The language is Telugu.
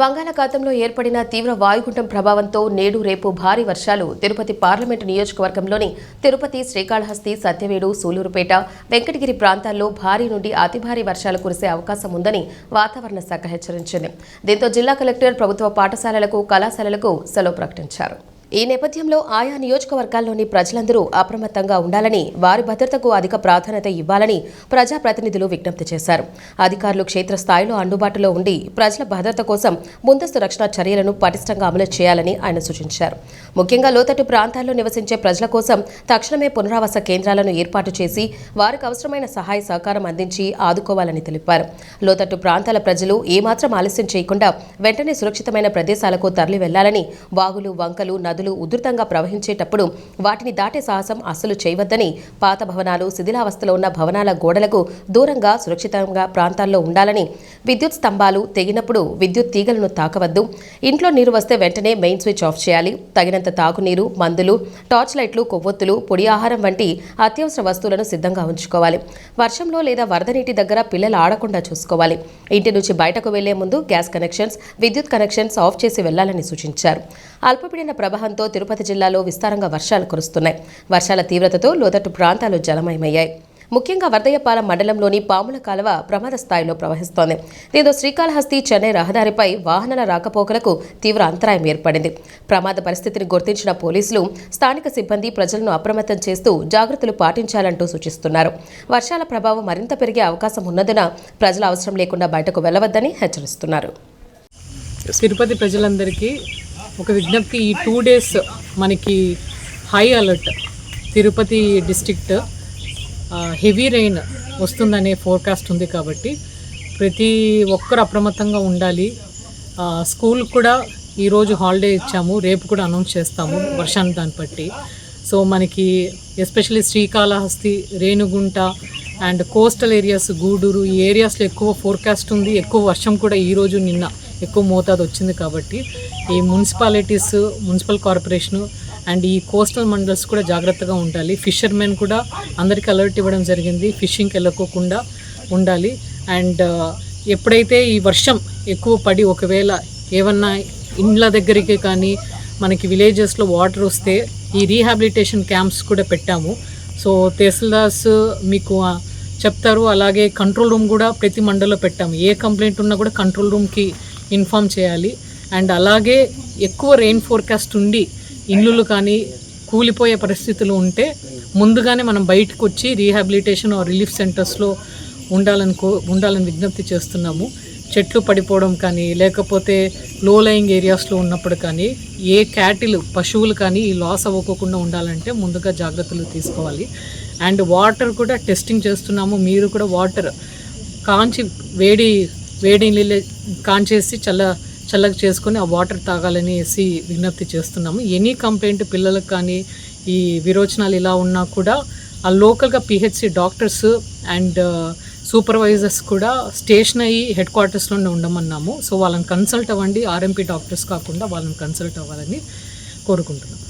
బంగాళాఖాతంలో ఏర్పడిన తీవ్ర వాయుగుండం ప్రభావంతో నేడు రేపు భారీ వర్షాలు. తిరుపతి పార్లమెంటు నియోజకవర్గంలోని తిరుపతి శ్రీకాళహస్తి సత్యవేడు సూలూరుపేట వెంకటగిరి ప్రాంతాల్లో భారీ నుండి అతి భారీ వర్షాలు కురిసే అవకాశం ఉందని వాతావరణ శాఖ హెచ్చరించింది. దీంతో జిల్లా కలెక్టర్ ప్రభుత్వ పాఠశాలలకు కళాశాలలకు సెలవు ప్రకటించారు. ఈ నేపథ్యంలో ఆయా నియోజకవర్గాల్లోని ప్రజలందరూ అప్రమత్తంగా ఉండాలని వారి భద్రతకు అధిక ప్రాధాన్యత ఇవ్వాలని ప్రజాప్రతినిధులు విజ్ఞప్తి చేశారు. అధికారులు క్షేత్రస్థాయిలో అందుబాటులో ఉండి ప్రజల భద్రత కోసం ముందస్తు రక్షణ చర్యలను పటిష్టంగా అమలు చేయాలని ఆయన సూచించారు. ముఖ్యంగా లోతట్టు ప్రాంతాల్లో నివసించే ప్రజల కోసం తక్షణమే పునరావాస కేంద్రాలను ఏర్పాటు చేసి వారికి అవసరమైన సహాయ సహకారం అందించి ఆదుకోవాలని తెలిపారు. లోతట్టు ప్రాంతాల ప్రజలు ఏమాత్రం ఆలస్యం చేయకుండా వెంటనే సురక్షితమైన ప్రదేశాలకు తరలి వెళ్ళాలని వాగులు వంకలు నదులు ఉధృతంగా ప్రవహించేటప్పుడు వాటిని దాటే సాహసం అస్సలు చేయవద్దని పాత భవనాలు శిథిలావస్థలో ఉన్న భవనాల గోడలకు దూరంగా సురక్షితంగా ప్రాంతాల్లో ఉండాలని విద్యుత్ స్తంభాలు తెగినప్పుడు విద్యుత్ తీగలను తాకవద్దు. ఇంట్లో నీరు వస్తే వెంటనే మెయిన్ స్విచ్ ఆఫ్ చేయాలి. తగినంత తాగునీరు మందులు టార్చ్ లైట్లు కొవ్వొత్తులు పొడి ఆహారం వంటి అత్యవసర వస్తువులను సిద్ధంగా ఉంచుకోవాలి. వర్షంలో లేదా వరద నీటి దగ్గర పిల్లలు ఆడకుండా చూసుకోవాలి. ఇంటి నుంచి బయటకు వెళ్ళే ముందు గ్యాస్ కనెక్షన్స్ విద్యుత్ కనెక్షన్స్ ఆఫ్ చేసి వెళ్ళాలని సూచించారు. అల్పపీడన ప్రభావంతో తిరుపతి జిల్లాలో విస్తారంగా వర్షాలు కురుస్తున్నాయి. వర్షాల తీవ్రతతో లోతట్టు ప్రాంతాలు జలమయమయ్యాయి. ముఖ్యంగా వర్దయ్యపాలెం మండలంలోని పాముల కాలువ ప్రమాద స్థాయిలో ప్రవహిస్తోంది. దీంతో శ్రీకాళహస్తి చెన్నై రహదారిపై వాహనాల రాకపోకలకు తీవ్ర అంతరాయం ఏర్పడింది. ప్రమాద పరిస్థితిని గుర్తించిన పోలీసులు స్థానిక సిబ్బంది ప్రజలను అప్రమత్తం చేస్తూ జాగ్రత్తలు పాటించాలంటూ సూచిస్తున్నారు. వర్షాల ప్రభావం మరింత పెరిగే అవకాశం ఉన్నందున ప్రజల అవసరం లేకుండా బయటకు వెళ్ళవద్దని హెచ్చరిస్తున్నారు. తిరుపతి ప్రజలందరికీ ఒక విజ్ఞప్తి ఈ టూ డేస్ మనకి high alert Tirupati district heavy rain వస్తుందనే ఫోర్కాస్ట్ ఉంది కాబట్టి ప్రతి ఒక్కరు అప్రమత్తంగా ఉండాలి. స్కూల్ కూడా ఈరోజు హాలిడే ఇచ్చాము రేపు కూడా అనౌన్స్ చేస్తాము వర్షాన్ని దాన్ని బట్టి. సో మనకి especially Srikalahasti Renigunta and coastal areas Gudur ఈ ఏరియాస్లో ఎక్కువ ఫోర్కాస్ట్ ఉంది ఎక్కువ వర్షం కూడా ఈరోజు నిన్న ఎక్కువ మోతాదు వచ్చింది కాబట్టి ఈ మున్సిపాలిటీస్ మున్సిపల్ కార్పొరేషను అండ్ ఈ కోస్టల్ మండల్స్ కూడా జాగ్రత్తగా ఉండాలి. ఫిషర్మెన్ కూడా అందరికీ అలర్ట్ ఇవ్వడం జరిగింది. ఫిషింగ్కి వెళ్ళకోకుండా ఉండాలి. అండ్ uh, ఎప్పుడైతే ఈ వర్షం ఎక్కువ పడి ఒకవేళ ఏమన్నా ఇండ్ల దగ్గరికి కానీ మనకి విలేజెస్లో వాటర్ వస్తే ఈ రీహాబిలిటేషన్ క్యాంప్స్ కూడా పెట్టాము. సో తహసీల్దార్స్ మీకు చెప్తారు. అలాగే కంట్రోల్ రూమ్ కూడా ప్రతి మండల్లో పెట్టాము. ఏ కంప్లైంట్ ఉన్నా కూడా కంట్రోల్ రూమ్కి ఇన్ఫామ్ చేయాలి. అండ్ అలాగే ఎక్కువ రెయిన్ ఫోర్కాస్ట్ ఉండి ఇండ్లు కానీ కూలిపోయే పరిస్థితులు ఉంటే ముందుగానే మనం బయటకు వచ్చి రీహాబిలిటేషన్ ఆర్ రిలీఫ్ సెంటర్స్లో ఉండాలని కో ఉండాలని విజ్ఞప్తి చేస్తున్నాము. చెట్లు పడిపోవడం కానీ లేకపోతే లో లయింగ్ ఏరియాస్లో ఉన్నప్పుడు కానీ ఏ క్యాటిల్ పశువులు కానీ ఈ లాస్ అవ్వకోకుండా ఉండాలంటే ముందుగా జాగ్రత్తలు తీసుకోవాలి. అండ్ వాటర్ కూడా టెస్టింగ్ చేస్తున్నాము. మీరు కూడా వాటర్ కాంచి వేడి వేడి నీళ్ళు కాంచేసి చల్ల చల్లగా చేసుకొని ఆ వాటర్ తాగాలనేసి విజ్ఞప్తి చేస్తున్నాము. ఎనీ కంప్లైంట్ పిల్లలకు కానీ ఈ విరోచనాలు ఇలా ఉన్నా కూడా ఆ లోకల్గా పిహెచ్సి డాక్టర్స్ అండ్ సూపర్వైజర్స్ కూడా స్టేషన్ అయ్యి హెడ్ క్వార్టర్స్లోనే ఉండమన్నాము. సో వాళ్ళని కన్సల్ట్ అవ్వండి. ఆర్ఎంపీ డాక్టర్స్ కాకుండా వాళ్ళని కన్సల్ట్ అవ్వాలని కోరుకుంటున్నాం.